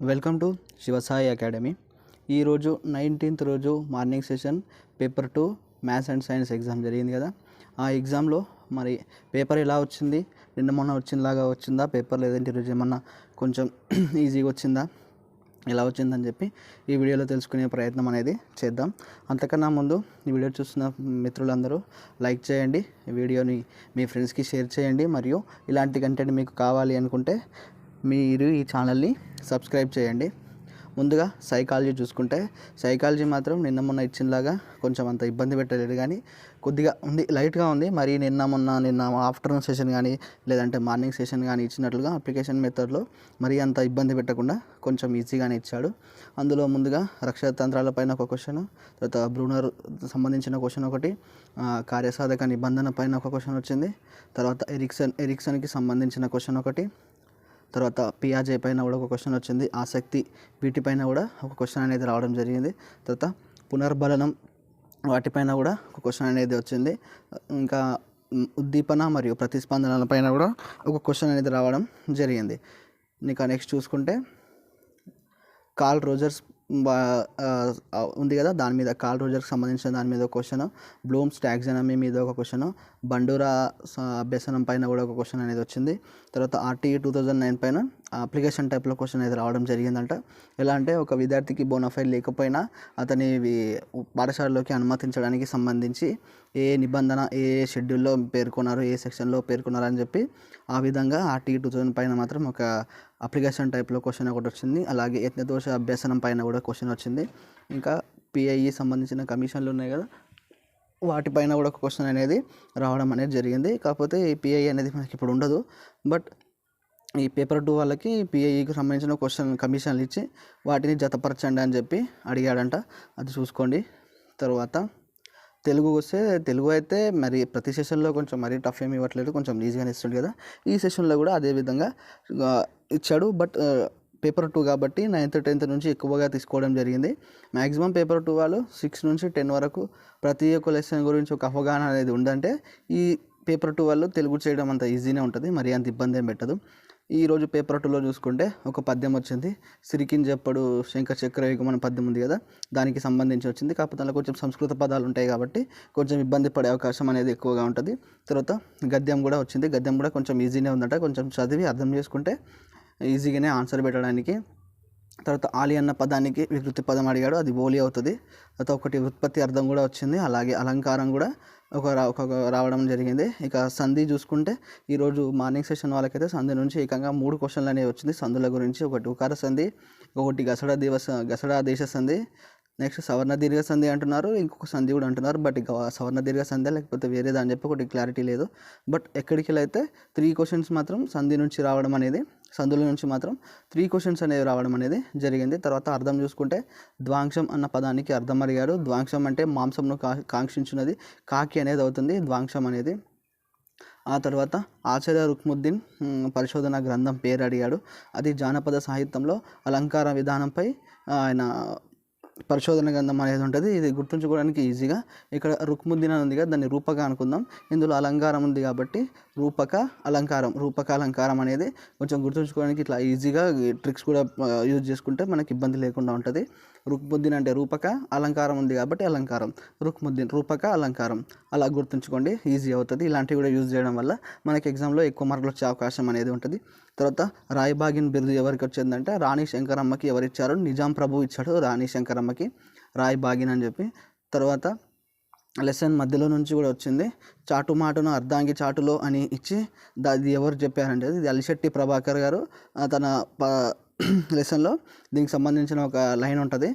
Welcome to Shivasai academy. ఈరోజు nineteenth రోజు morning session paper two maths and science exam జరిగింది కదా. ఆ ఎగ్జామ్లో మరి పేపర్ ఎలా వచ్చింది? నిన్న మొన్న వచ్చినలాగా వచ్చిందా? పేపర్ లేదంటే ఈరోజు ఏమన్నా కొంచెం ఈజీగా వచ్చిందా? ఎలా వచ్చిందని చెప్పి ఈ వీడియోలో తెలుసుకునే ప్రయత్నం అనేది చేద్దాం. అంతకన్నా ముందు ఈ వీడియో చూస్తున్న మిత్రులందరూ లైక్ చేయండి. వీడియోని మీ ఫ్రెండ్స్కి షేర్ చేయండి. మరియు ఇలాంటి కంటెంట్ మీకు కావాలి అనుకుంటే మీరు ఈ ఛానల్ని సబ్స్క్రైబ్ చేయండి. ముందుగా సైకాలజీ చూసుకుంటే సైకాలజీ మాత్రం నిన్న మొన్న ఇచ్చినలాగా కొంచెం అంత ఇబ్బంది పెట్టలేదు. కానీ కొద్దిగా ఉంది లైట్గా ఉంది. మరి నిన్న మొన్న నిన్న ఆఫ్టర్నూన్ సెషన్ కానీ లేదంటే మార్నింగ్ సెషన్ కానీ ఇచ్చినట్లుగా అప్లికేషన్ మెథడ్లో మరీ అంత ఇబ్బంది పెట్టకుండా కొంచెం ఈజీగానే ఇచ్చాడు. అందులో ముందుగా రక్షణ తంత్రాల పైన ఒక క్వశ్చన్ తర్వాత బ్రూనర్ సంబంధించిన క్వశ్చన్ ఒకటి కార్యసాధక నిబంధన పైన ఒక క్వశ్చన్ వచ్చింది తర్వాత ఎరిక్సన్ ఎరిక్సన్కి సంబంధించిన క్వశ్చన్ ఒకటి తర్వాత పియాజే పైన కూడా ఒక క్వశ్చన్ వచ్చింది. ఆసక్తి వీటిపైన కూడా ఒక క్వశ్చన్ అనేది రావడం జరిగింది. తర్వాత పునర్బలనం వాటిపైన కూడా ఒక క్వశ్చన్ అనేది వచ్చింది. ఇంకా ఉద్దీపన మరియు ప్రతిస్పందనల పైన కూడా ఒక క్వశ్చన్ అనేది రావడం జరిగింది. ఇంకా నెక్స్ట్ చూసుకుంటే కాల్ రోజర్స్ ఉంది కదా? దాని మీద కాల్ రోజర్కి సంబంధించిన దాని మీద ఒక క్వశ్చన్ బ్లూమ్స్ టాక్సానమీ మీద ఒక క్వశ్చన్ బండూరా అభ్యసనం పైన కూడా ఒక క్వశ్చన్ అనేది వచ్చింది. తర్వాత ఆర్టీఈ టూ థౌజండ్ నైన్ పైన అప్లికేషన్ టైప్లో క్వశ్చన్ అనేది రావడం జరిగిందంట. ఎలా అంటే ఒక విద్యార్థికి బోనఫైడ్ లేకపోయినా అతని పాఠశాలలోకి అనుమతించడానికి సంబంధించి ఏ నిబంధన ఏ షెడ్యూల్లో పేర్కొన్నారు ఏ సెక్షన్లో పేర్కొన్నారు అని చెప్పి ఆ విధంగా ఆర్టీఈ టూ థౌజండ్ పైన మాత్రం ఒక అప్లికేషన్ టైప్లో క్వశ్చన్ ఒకటి వచ్చింది. అలాగే యత్నదోష అభ్యసనం పైన కూడా క్వశ్చన్ వచ్చింది. ఇంకా పిఐఈ సంబంధించిన కమిషన్లు ఉన్నాయి కదా వాటిపైన కూడా ఒక క్వశ్చన్ అనేది రావడం అనేది జరిగింది. కాకపోతే ఈ పిఐ అనేది మనకి ఇప్పుడు ఉండదు. బట్ ఈ పేపర్ టూ వాళ్ళకి పిఐఈకి సంబంధించిన క్వశ్చన్ కమిషన్లు ఇచ్చి వాటిని జతపరచండి అని చెప్పి అడిగాడంట. అది చూసుకోండి. తర్వాత తెలుగు వస్తే తెలుగు అయితే మరి ప్రతి సెషన్లో కొంచెం మరీ టఫ్ ఏమి ఇవ్వట్లేదు. కొంచెం ఈజీగానే ఇస్తుంది కదా. ఈ సెషన్లో కూడా అదే విధంగా ఇచ్చాడు బట్ పేపర్ టూ కాబట్టి నైన్త్ టెన్త్ నుంచి ఎక్కువగా తీసుకోవడం జరిగింది. మ్యాక్సిమం పేపర్ టూ వాళ్ళు సిక్స్ నుంచి టెన్ వరకు ప్రతి ఒక్క లెసన్ గురించి ఒక అవగాహన అనేది ఉందంటే ఈ పేపర్ టూ వాళ్ళు తెలుగు చేయడం అంత ఈజీనే ఉంటుంది మరి అంత ఇబ్బంది ఏం పెట్టదు. ఈరోజు పేపర్ టూలో చూసుకుంటే ఒక పద్యం వచ్చింది. సిరికిన్ చెప్పడు శంఖ చక్రయుగం అనే పద్యం ఉంది కదా దానికి సంబంధించి వచ్చింది. కాకపోతే అందులో కొంచెం సంస్కృత పదాలు ఉంటాయి కాబట్టి కొంచెం ఇబ్బంది పడే అవకాశం అనేది ఎక్కువగా ఉంటుంది. తర్వాత గద్యం కూడా వచ్చింది. గద్యం కూడా కొంచెం ఈజీనే ఉందట కొంచెం చదివి అర్థం చేసుకుంటే ఈజీగానే ఆన్సర్ పెట్టడానికి. తర్వాత ఆలి అన్న పదానికి వికృతి పదం అడిగాడు. అది ఓలి అవుతుంది. తర్వాత ఒకటి ఉత్పత్తి అర్థం కూడా వచ్చింది. అలాగే అలంకారం కూడా ఒక ఒక రావడం జరిగింది. ఇక సంధి చూసుకుంటే ఈరోజు మార్నింగ్ సెషన్ వాళ్ళకైతే సంధి నుంచి ఏకంగా మూడు క్వశ్చన్లు అనేవి వచ్చింది. సంధుల గురించి ఒకటి ఉకార సంధి ఒకటి గసడ దివస గసడ దేశ సంధి నెక్స్ట్ సవర్ణ దీర్ఘ సంధి అంటున్నారు. ఇంకొక సంధి కూడా అంటున్నారు. బట్ ఇక సవర్ణ దీర్ఘ సంధి లేకపోతే వేరేదా అని చెప్పి ఒకటి క్లారిటీ లేదు. బట్ ఎక్కడికి అయితే త్రీ క్వశ్చన్స్ మాత్రం సంధి నుంచి రావడం అనేది సందుల నుంచి మాత్రం త్రీ క్వశ్చన్స్ అనేవి రావడం అనేది జరిగింది. తర్వాత అర్థం చూసుకుంటే ద్వాంశం అన్న పదానికి అర్థం అడిగాడు ద్వాంశం అంటే మాంసంను కా కాంక్షించినది. కాకి అనేది అవుతుంది ద్వాంశం అనేది. ఆ తర్వాత ఆచార్య రుక్ముద్దీన్ పరిశోధన గ్రంథం పేరు అడిగాడు. అది జానపద సాహిత్యంలో అలంకార విధానంపై ఆయన పరిశోధన గ్రంథం అనేది ఉంటుంది. ఇది గుర్తుంచుకోవడానికి ఈజీగా. ఇక్కడ రుక్ముద్దీన్ అని ఉందిగా దాన్ని రూపక అనుకుందాం. ఇందులో అలంకారం ఉంది కాబట్టి రూపక అలంకారం రూపక అలంకారం అనేది కొంచెం గుర్తుంచుకోవడానికి ఇట్లా ఈజీగా ట్రిక్స్ కూడా యూజ్ చేసుకుంటే మనకి ఇబ్బంది లేకుండా ఉంటుంది. రుక్ముద్దీన్ అంటే రూపక అలంకారం ఉంది కాబట్టి అలంకారం. రుక్ముద్దీన్ రూపక అలంకారం. అలా గుర్తుంచుకోండి ఈజీ అవుతుంది. ఇలాంటివి కూడా యూజ్ చేయడం వల్ల మనకి ఎగ్జామ్లో ఎక్కువ మార్కులు వచ్చే అవకాశం అనేది ఉంటుంది. తర్వాత రాయబాగిన్ బిరుదు ఎవరికి వచ్చిందంటే రాణి శంకరమ్మకి ఎవరిచ్చారు నిజాం ప్రభు ఇచ్చాడు రాణి శంకరమ్మకి. రాయబాగిన్ అని చెప్పి. తర్వాత లెసన్ మధ్యలో నుంచి కూడా వచ్చింది. చాటు మాటును అర్ధాంగి చాటులో అని ఇచ్చి అది ఎవరు చెప్పారంటే ఇది అలిశెట్టి ప్రభాకర్ గారు. తన ప లెసన్లో దీనికి సంబంధించిన ఒక లైన్ ఉంటుంది.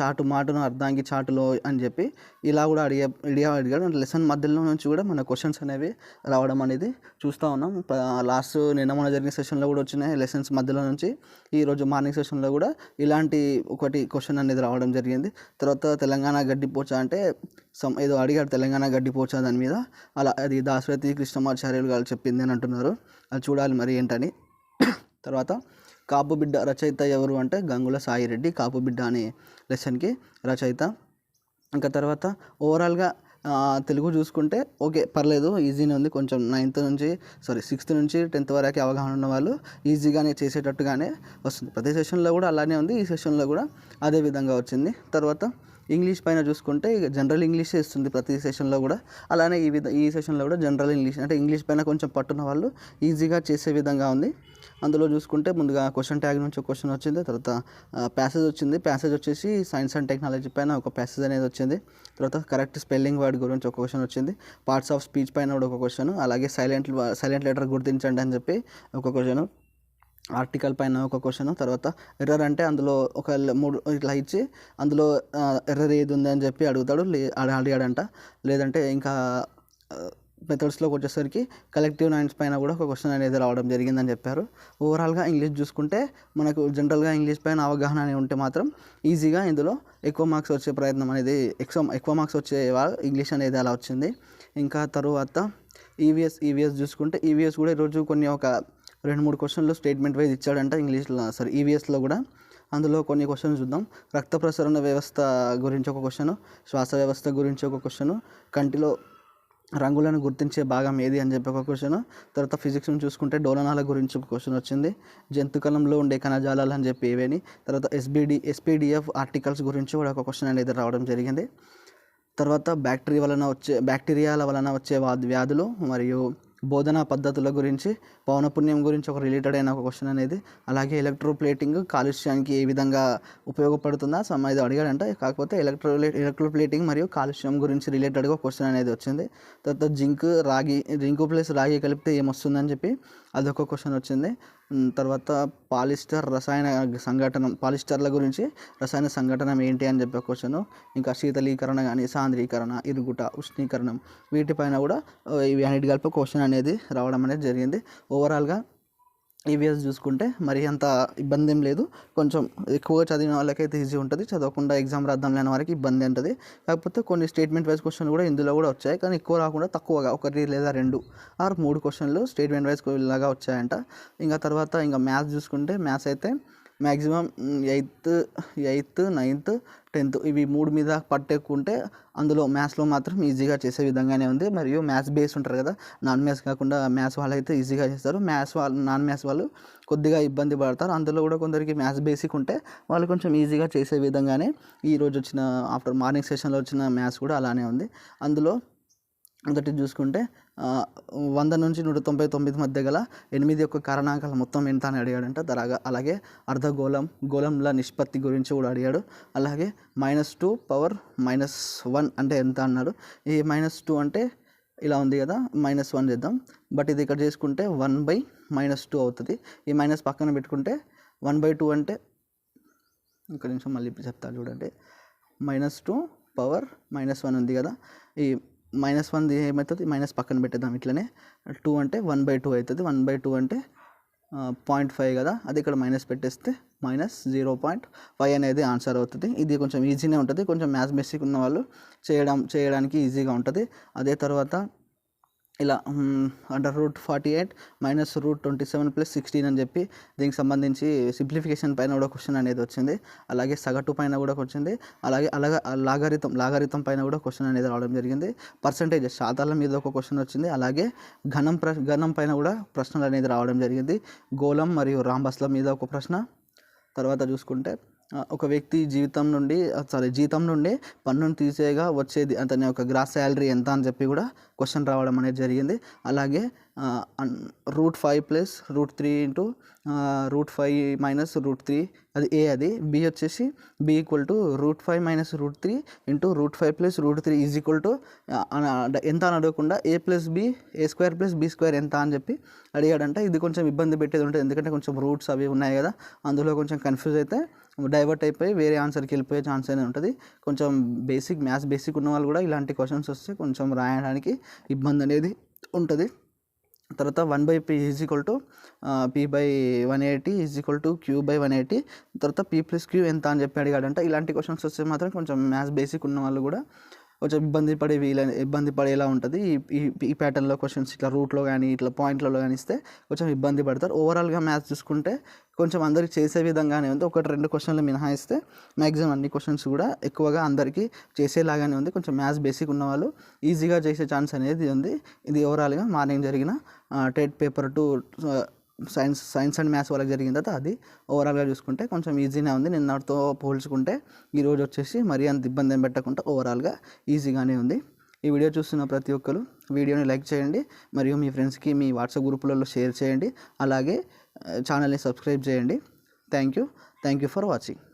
చాటు మాటును అర్ధాంగి చాటులో అని చెప్పి ఇలా కూడా అడిగే ఇడియా అడిగాడు. లెసన్ మధ్యలో నుంచి కూడా మన క్వశ్చన్స్ అనేవి రావడం అనేది చూస్తూ ఉన్నాం. లాస్ట్ నిన్న మొన్న జరిగిన సెషన్లో కూడా వచ్చినాయి లెసన్స్ మధ్యలో నుంచి. ఈరోజు మార్నింగ్ సెషన్లో కూడా ఇలాంటి ఒకటి క్వశ్చన్ అనేది రావడం జరిగింది. తర్వాత తెలంగాణ గడ్డిపోచ అంటే సమ్ ఏదో అడిగాడు తెలంగాణ గడ్డిపోచ దాని మీద. అలా అది దాశరథి కృష్ణమాచార్యులు గారు చెప్పింది అని అంటున్నారు. అది చూడాలి మరి ఏంటని. తర్వాత కాపు బిడ్డ రచయిత ఎవరు అంటే గంగుల సాయిరెడ్డి కాపు బిడ్డ అనే లెసన్కి రచయిత. ఇంకా తర్వాత ఓవరాల్గా తెలుగు చూసుకుంటే ఓకే పర్లేదు ఈజీనే ఉంది. కొంచెం నైన్త్ నుంచి సారీ సిక్స్త్ నుంచి టెన్త్ వరకు అవగాహన ఉన్న వాళ్ళు ఈజీగానే చేసేటట్టుగానే వస్తుంది. ప్రతి సెషన్లో కూడా అలానే ఉంది. ఈ సెషన్లో కూడా అదే విధంగా వచ్చింది. తర్వాత ఇంగ్లీష్ పైన చూసుకుంటే జనరల్ ఇంగ్లీషే ఇస్తుంది ప్రతి సెషన్లో కూడా. అలానే ఈ విధ ఈ సెషన్లో కూడా జనరల్ ఇంగ్లీష్ అంటే ఇంగ్లీష్ పైన కొంచెం పట్టున్న వాళ్ళు ఈజీగా చేసే విధంగా ఉంది. అందులో చూసుకుంటే ముందుగా క్వశ్చన్ ట్యాగ్ నుంచి ఒక క్వశ్చన్ వచ్చింది తర్వాత ప్యాసేజ్ వచ్చింది. ప్యాసేజ్ వచ్చేసి సైన్స్ అండ్ టెక్నాలజీ పైన ఒక ప్యాసేజ్ అనేది వచ్చింది. తర్వాత కరెక్ట్ స్పెల్లింగ్ వర్డ్ గురించి ఒక క్వశ్చన్ వచ్చింది. పార్ట్స్ ఆఫ్ స్పీచ్ పైన కూడా ఒక క్వశ్చన్ అలాగే సైలెంట్ సైలెంట్ లెటర్ గుర్తించండి అని చెప్పి ఒక క్వశ్చన్ ఆర్టికల్ పైన ఒక క్వశ్చన్ తర్వాత ఎర్రర్ అంటే అందులో ఒక మూడు ఇట్లా ఇచ్చి అందులో ఎర్రర్ ఏది ఉంది అని చెప్పి అడుగుతాడు లే అడిగాడంట. లేదంటే ఇంకా మెథడ్స్లోకి వచ్చేసరికి కలెక్టివ్ నైన్స్ పైన కూడా ఒక క్వశ్చన్ అనేది రావడం జరిగిందని చెప్పారు. ఓవరాల్గా ఇంగ్లీష్ చూసుకుంటే మనకు జనరల్గా ఇంగ్లీష్ పైన అవగాహన అనేది ఉంటే మాత్రం ఈజీగా ఇందులో ఎక్కువ మార్క్స్ వచ్చే ప్రయత్నం అనేది ఎక్కువ ఎక్కువ మార్క్స్ వచ్చే ఇంగ్లీష్ అనేది అలా వచ్చింది. ఇంకా తరువాత ఈవీఎస్ ఈవీఎస్ చూసుకుంటే ఈవీఎస్ కూడా ఈరోజు కొన్ని ఒక రెండు మూడు క్వశ్చన్లు స్టేట్మెంట్ వైజ్ ఇచ్చాడంట ఇంగ్లీష్లో సారీ ఈవీఎస్లో కూడా. అందులో కొన్ని క్వశ్చన్స్ చూద్దాం. రక్త ప్రసరణ వ్యవస్థ గురించి ఒక క్వశ్చను శ్వాస వ్యవస్థ గురించి ఒక క్వశ్చన్ కంటిలో రంగులను గుర్తించే భాగం ఏది అని చెప్పి ఒక క్వశ్చన్ తర్వాత ఫిజిక్స్ని చూసుకుంటే డోలనాల గురించి ఒక క్వశ్చన్ వచ్చింది జంతుకలంలో ఉండే కణజాలాలు అని చెప్పి ఏవేని తర్వాత ఎస్బిడి ఎస్పీడిఎఫ్ ఆర్టికల్స్ గురించి కూడా ఒక క్వశ్చన్ అనేది రావడం జరిగింది. తర్వాత బ్యాక్టీరియా వలన వచ్చే బ్యాక్టీరియాల వలన వచ్చే వ్యాధులు మరియు బోధనా పద్ధతుల గురించి పౌనపుణ్యం గురించి ఒక రిలేటెడ్ అయిన ఒక క్వశ్చన్ అనేది. అలాగే ఎలక్ట్రోప్లేటింగ్ కాలుష్యానికి ఏ విధంగా ఉపయోగపడుతుందా? సమ్ ఇది అడిగాడంట. కాకపోతే ఎలక్ట్రో ఎలక్ట్రోప్లేటింగ్ మరియు కాలుష్యం గురించి రిలేటెడ్గా క్వశ్చన్ అనేది వచ్చింది. తర్వాత జింక్ రాగి జింక్ ప్లస్ రాగి కలిపితే ఏమొస్తుందని చెప్పి అదొక క్వశ్చన్ వచ్చింది. తర్వాత పాలిస్టర్ రసాయన సంఘటన పాలిస్టర్ల గురించి రసాయన సంఘటన ఏంటి అని చెప్పే క్వశ్చన్ ఇంకా శీతలీకరణ కానీ సాంద్రీకరణ ఇరుగుట ఉష్ణీకరణం వీటిపైన కూడా ఇవి అన్నిటి కలిపి క్వశ్చన్ అనేది రావడం అనేది జరిగింది. ఓవరాల్గా ఈవీఎస్ చూసుకుంటే మరి అంత ఇబ్బంది ఏం లేదు. కొంచెం ఎక్కువగా చదివిన వాళ్ళకైతే ఈజీ ఉంటుంది. చదవకుండా ఎగ్జామ్ రాద్దాం లేని వారికి ఇబ్బంది ఉంటుంది కాకపోతే కొన్ని స్టేట్మెంట్ వైజ్ క్వశ్చన్ కూడా ఇందులో కూడా వచ్చాయి. కానీ ఎక్కువ రాకుండా తక్కువగా ఒకటి లేదా రెండు ఆర్ మూడు క్వశ్చన్లు స్టేట్మెంట్ వైజ్ లాగా వచ్చాయంట. ఇంకా తర్వాత ఇంకా మ్యాథ్స్ చూసుకుంటే మ్యాథ్స్ అయితే maximum eighth eighth ninth tenth ఇవి మూడు మీద పట్టేకుంటే అందులో మ్యాథ్స్లో మాత్రం ఈజీగా చేసే విధంగానే ఉంది. మరియు మ్యాథ్స్ బేస్ ఉంటారు కదా నాన్ మ్యాథ్స్ కాకుండా మ్యాథ్స్ వాళ్ళు అయితే ఈజీగా చేస్తారు. మ్యాథ్స్ వాళ్ళు నాన్ మ్యాథ్స్ వాళ్ళు కొద్దిగా ఇబ్బంది పడతారు. అందులో కూడా కొందరికి మ్యాథ్స్ బేసిక్ ఉంటే వాళ్ళు కొంచెం ఈజీగా చేసే విధంగానే ఈరోజు వచ్చిన ఆఫ్టర్ మార్నింగ్ సెషన్లో వచ్చిన మ్యాథ్స్ కూడా అలానే ఉంది. అందులో మొదటి చూసుకుంటే వంద నుంచి నూట తొంభై తొమ్మిది మధ్య గల ఎనిమిది యొక్క కారణాంకాలు మొత్తం ఎంత అని అడిగాడంట. తరగా అలాగే అర్ధగోళం గోళంల నిష్పత్తి గురించి కూడా అడిగాడు. అలాగే minus two power minus one అంటే ఎంత అన్నాడు. ఈ మైనస్ టూ అంటే ఇలా ఉంది కదా మైనస్ వన్ చేద్దాం. బట్ ఇది ఇక్కడ చేసుకుంటే వన్ బై మైనస్ టూ అవుతుంది. ఈ మైనస్ పక్కన పెట్టుకుంటే వన్ బై టూ అంటే ఒక నిమిషం మళ్ళీ చెప్తాను చూడండి. Minus two power minus one ఉంది కదా. ఈ మైనస్ వన్ ఏమవుతుంది మైనస్ పక్కన పెట్టేద్దాం ఇట్లనే. టూ అంటే వన్ బై టూ అవుతుంది వన్ బై టూ అంటే పాయింట్ ఫైవ్ కదా. అది ఇక్కడ మైనస్ పెట్టేస్తే మైనస్ జీరో పాయింట్ ఫైవ్ అనేది ఆన్సర్ అవుతుంది. ఇది కొంచెం ఈజీనే ఉంటుంది. కొంచెం మ్యాథ్స్ బేసిక్ ఉన్న వాళ్ళు చేయడం చేయడానికి ఈజీగా ఉంటుంది. అదే తర్వాత ఇలా under root forty eight minus root twenty seven plus sixteen అని చెప్పి దీనికి సంబంధించి సింప్లిఫికేషన్ పైన కూడా క్వశ్చన్ అనేది వచ్చింది. అలాగే సగటు పైన కూడా వచ్చింది. అలాగే అలాగే లాగారితం లాగారితం పైన కూడా క్వశ్చన్ అనేది రావడం జరిగింది. పర్సంటేజ్ శాతాల మీద ఒక క్వశ్చన్ వచ్చింది. అలాగే ఘనం ప్ర ఘనం పైన కూడా ప్రశ్నలు అనేది రావడం జరిగింది. గోళం మరియు రాంబస్ల మీద ఒక ప్రశ్న. తర్వాత చూసుకుంటే ఒక వ్యక్తి జీవితం నుండి సారీ జీతం నుండి పన్నును తీసేయగా వచ్చేది. అతని యొక్క గ్రాస్ శాలరీ ఎంత అని చెప్పి కూడా క్వశ్చన్ రావడం అనేది జరిగింది. అలాగే root five plus root three into root five minus root three అది ఏ అది? బి వచ్చేసి B equal to root five minus root three into root five plus root three is equal to ఎంత అని అడగకుండా A plus B A square plus B square ఎంత అని చెప్పి అడిగాడంటే. ఇది కొంచెం ఇబ్బంది పెట్టేది ఉంటుంది ఎందుకంటే కొంచెం రూట్స్ అవి ఉన్నాయి కదా అందులో కొంచెం కన్ఫ్యూజ్ అయితే డైవర్ట్ అయిపోయి వేరే ఆన్సర్కి వెళ్ళిపోయే ఛాన్స్ అనేది ఉంటుంది. కొంచెం బేసిక్ మ్యాథ్స్ బేసిక్ ఉన్న వాళ్ళు కూడా ఇలాంటి క్వశ్చన్స్ వస్తే కొంచెం రాయడానికి ఇబ్బంది అనేది ఉంటుంది. తర్వాత one by P is equal to P by one eighty is equal to Q by one eighty. తర్వాత పీ ప్లస్ క్యూ ఎంత అని చెప్పి అడిగాడంట. ఇలాంటి క్వశ్చన్స్ వస్తే మాత్రం కొంచెం మ్యాథ్స్ బేసిక్ ఉన్న వాళ్ళు కూడా కొంచెం ఇబ్బంది పడే వీల ఇబ్బంది పడేలా ఉంటుంది. ఈ ఈ ప్యాటర్న్లో క్వశ్చన్స్ ఇట్లా రూట్లో కానీ ఇట్లా పాయింట్లలో కానీ ఇస్తే కొంచెం ఇబ్బంది పడతారు. ఓవరాల్గా మ్యాథ్స్ చూసుకుంటే కొంచెం అందరికి చేసే విధంగానే ఉంది. ఒకటి రెండు క్వశ్చన్లు మినహాయిస్తే మ్యాక్సిమం అన్ని క్వశ్చన్స్ కూడా ఎక్కువగా అందరికీ చేసేలాగానే ఉంది. కొంచెం మ్యాథ్స్ బేసిక్ ఉన్న వాళ్ళు ఈజీగా చేసే ఛాన్స్ అనేది ఉంది. ఇది ఓవరాల్గా మార్నింగ్ జరిగిన TET paper two science science and maths వాళ్ళకి జరిగిన తర్వాత అది ఓవరాల్గా చూసుకుంటే కొంచెం ఈజీనే ఉంది. నిన్నటితో పోల్చుకుంటే ఈరోజు వచ్చేసి మరీ అంత ఇబ్బంది ఏం పెట్టకుండా ఓవరాల్గా ఈజీగానే ఉంది. ఈ వీడియో చూస్తున్న ప్రతి ఒక్కరు వీడియోని లైక్ చేయండి. మరియు మీ ఫ్రెండ్స్కి మీ వాట్సాప్ గ్రూపులలో షేర్ చేయండి. అలాగే ఛానల్ని సబ్స్క్రైబ్ చేయండి. Thank you. Thank you for watching.